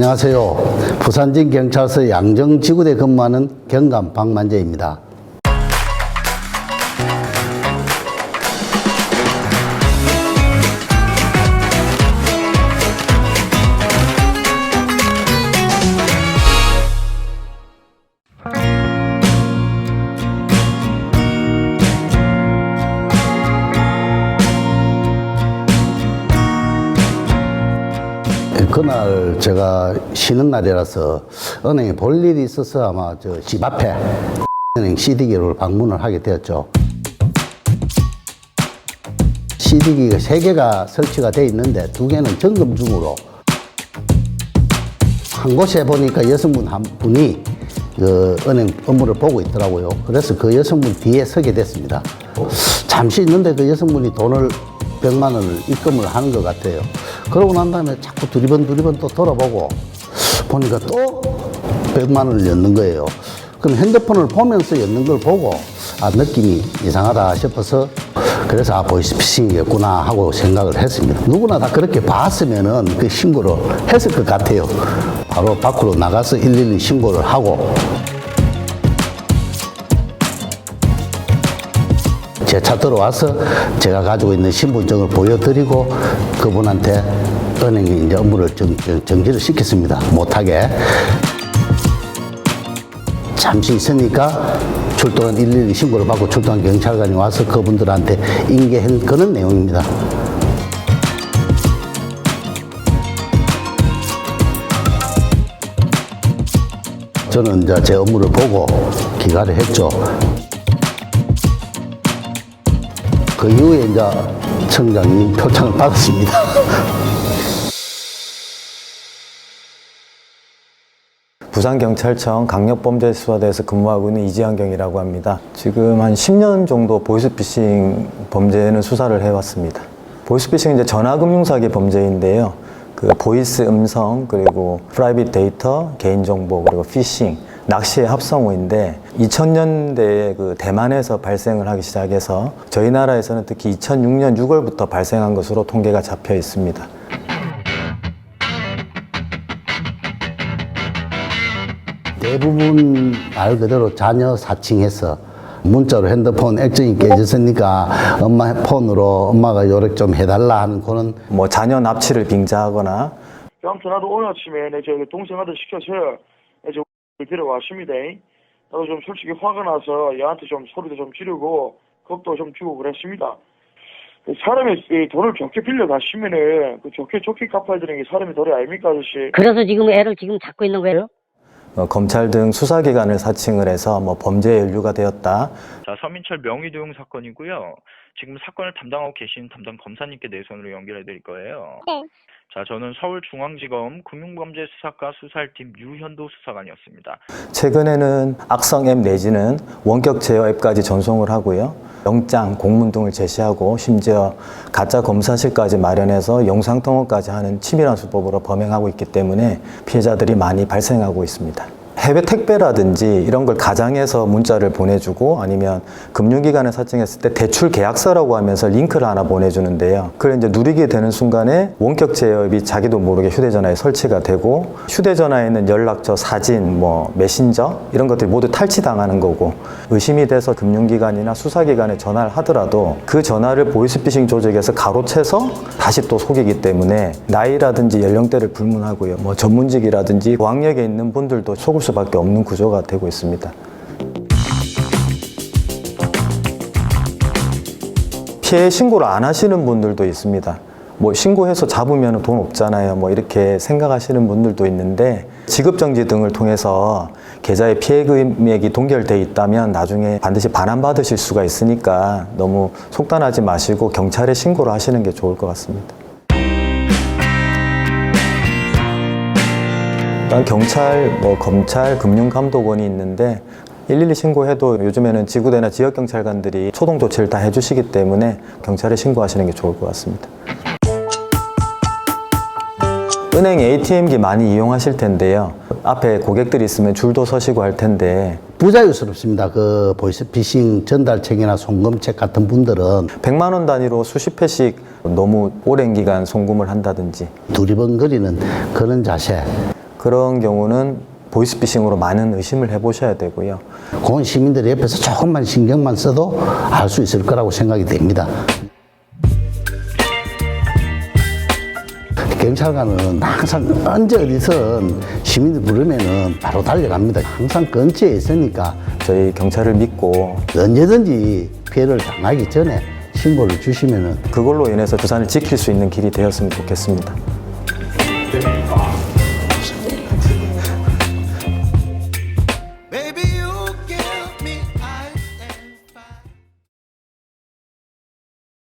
안녕하세요. 부산진 경찰서 양정지구대 근무하는 경감 박만재입니다. 그날 제가 쉬는 날이라서 은행에 볼 일이 있어서 아마 저 집 앞에 은행 CD기를 방문을 하게 되었죠. CD기가 세 개가 설치가 돼 있는데 두 개는 점검 중으로 한 곳에 보니까 여성분 한 분이 그 은행 업무를 보고 있더라고요. 그래서 그 여성분 뒤에 서게 됐습니다. 잠시 있는데 그 여성분이 돈을 100만 원을 입금을 하는 것 같아요. 그러고 난 다음에 자꾸 두리번 두리번 또 돌아보고 보니까 또 100만 원을 였는 거예요. 그럼 핸드폰을 보면서 였는 걸 보고 아 느낌이 이상하다 싶어서 그래서 아 보이스피싱이었구나 하고 생각을 했습니다. 누구나 다 그렇게 봤으면은 그 신고를 했을 것 같아요. 바로 밖으로 나가서 112 신고를 하고 제 차 들어와서 제가 가지고 있는 신분증을 보여드리고 그분한테 은행에 이제 업무를 정, 정, 정지를 시켰습니다. 못하게. 잠시 있으니까 출동한 112 신고를 받고 출동한 경찰관이 와서 그분들한테 인계한 그런 내용입니다. 저는 이제 제 업무를 보고 기가를 했죠. 그 이후에 이제 청장님 표창을 받았습니다. 부산경찰청 강력범죄수사대에서 근무하고 있는 이지환경이라고 합니다. 지금 한 10년 정도 보이스피싱 범죄는 수사를 해왔습니다. 보이스피싱은 이제 전화금융사기 범죄인데요. 그 보이스 음성 그리고 프라이빗 데이터, 개인정보 그리고 피싱, 낚시의 합성어인데 2000년대에 그 대만에서 발생을 하기 시작해서 저희 나라에서는 특히 2006년 6월부터 발생한 것으로 통계가 잡혀 있습니다. 대부분 말 그대로 자녀 사칭해서 문자로 핸드폰 액정이 깨졌으니까 엄마 폰으로 엄마가 요렇게 좀 해달라 하는 그런 뭐 자녀 납치를 빙자하거나 아무튼 나도 오늘 아침에 내 저기 동생한테 시켜서 내저 데려왔습니다. 나도 좀 솔직히 화가 나서 얘한테 좀 소리도 좀 지르고 겁도 좀 주고 그랬습니다. 그 사람이 이 돈을 좋게 빌려 가시면은 그 좋게 좋게 갚아야 되는 게 사람의 도리 아닙니까 아저씨? 그래서 지금 애를 지금 잡고 있는 거예요? 어, 검찰 등 수사기관을 사칭을 해서 뭐 범죄에 연루가 되었다. 자, 서민철 명의도용 사건이고요. 지금 사건을 담당하고 계신 담당 검사님께 내 손으로 연결해 드릴 거예요. 네. 자, 저는 서울중앙지검 금융범죄수사과 수사팀 유현도 수사관이었습니다. 최근에는 악성 앱 내지는 원격 제어 앱까지 전송을 하고요. 영장, 공문 등을 제시하고 심지어 가짜 검사실까지 마련해서 영상통화까지 하는 치밀한 수법으로 범행하고 있기 때문에 피해자들이 많이 발생하고 있습니다. 해외 택배라든지 이런 걸 가장해서 문자를 보내주고 아니면 금융기관에 사칭했을 때 대출 계약서라고 하면서 링크를 하나 보내주는데요. 그걸 이제 누리게 되는 순간에 원격 제어앱이 자기도 모르게 휴대전화에 설치가 되고 휴대전화에 있는 연락처, 사진, 뭐 메신저 이런 것들이 모두 탈취당하는 거고 의심이 돼서 금융기관이나 수사기관에 전화를 하더라도 그 전화를 보이스피싱 조직에서 가로채서 다시 또 속이기 때문에 나이라든지 연령대를 불문하고요. 뭐 전문직이라든지 고학력에 있는 분들도 속을 수 밖에 없는 구조가 되고 있습니다. 피해 신고를 안 하시는 분들도 있습니다. 뭐 신고해서 잡으면 돈 없잖아요. 뭐 이렇게 생각하시는 분들도 있는데 지급정지 등을 통해서 계좌에 피해 금액이 동결돼 있다면 나중에 반드시 반환받으실 수가 있으니까 너무 속단하지 마시고 경찰에 신고를 하시는 게 좋을 것 같습니다. 일단 경찰, 뭐 검찰, 금융감독원이 있는데 112 신고해도 요즘에는 지구대나 지역 경찰관들이 초동 조치를 다 해주시기 때문에 경찰에 신고하시는 게 좋을 것 같습니다. 은행 ATM기 많이 이용하실 텐데요. 앞에 고객들이 있으면 줄도 서시고 할 텐데 부자유스럽습니다. 그 보이스 피싱 전달책이나 송금책 같은 분들은 100만 원 단위로 수십 회씩 너무 오랜 기간 송금을 한다든지 두리번거리는 그런 자세 그런 경우는 보이스피싱으로 많은 의심을 해보셔야 되고요. 그건 시민들이 옆에서 조금만 신경만 써도 알 수 있을 거라고 생각이 됩니다. 경찰관은 항상 언제 어디선 시민들 부르면은 바로 달려갑니다. 항상 근처에 있으니까 저희 경찰을 믿고 언제든지 피해를 당하기 전에 신고를 주시면은 그걸로 인해서 부산을 지킬 수 있는 길이 되었으면 좋겠습니다.